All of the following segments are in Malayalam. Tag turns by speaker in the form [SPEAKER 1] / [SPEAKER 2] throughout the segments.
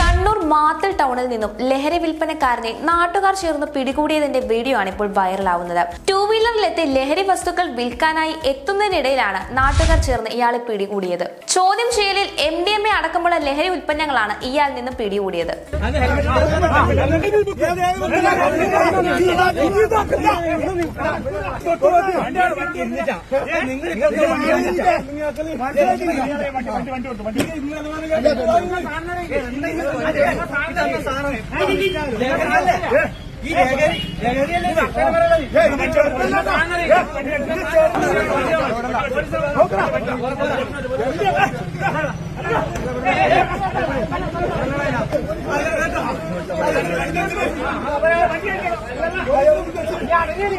[SPEAKER 1] കണ്ണൂർ മാത്തൽ ടൗണിൽ നിന്നും ലഹരി വിൽപ്പനക്കാരനെ നാട്ടുകാർ ചേർന്ന് പിടികൂടിയതിന്റെ വീഡിയോ ആണ് ഇപ്പോൾ വൈറലാവുന്നത്. ടൂ വീലറിലെത്തി ലഹരി വസ്തുക്കൾ വിൽക്കാനായി എത്തുന്നതിനിടയിലാണ് നാട്ടുകാർ ചേർന്ന് ഇയാളെ പിടികൂടിയത്. ചോദ്യം ചെയ്യലിൽ എം ഡി എം എ അടക്കമുള്ള ലഹരി ഉൽപ്പന്നങ്ങളാണ് ഇയാൾ നിന്ന് പിടികൂടിയത്.
[SPEAKER 2] ಅಡಗಿ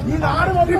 [SPEAKER 2] ഈ നാട് മൊത്തം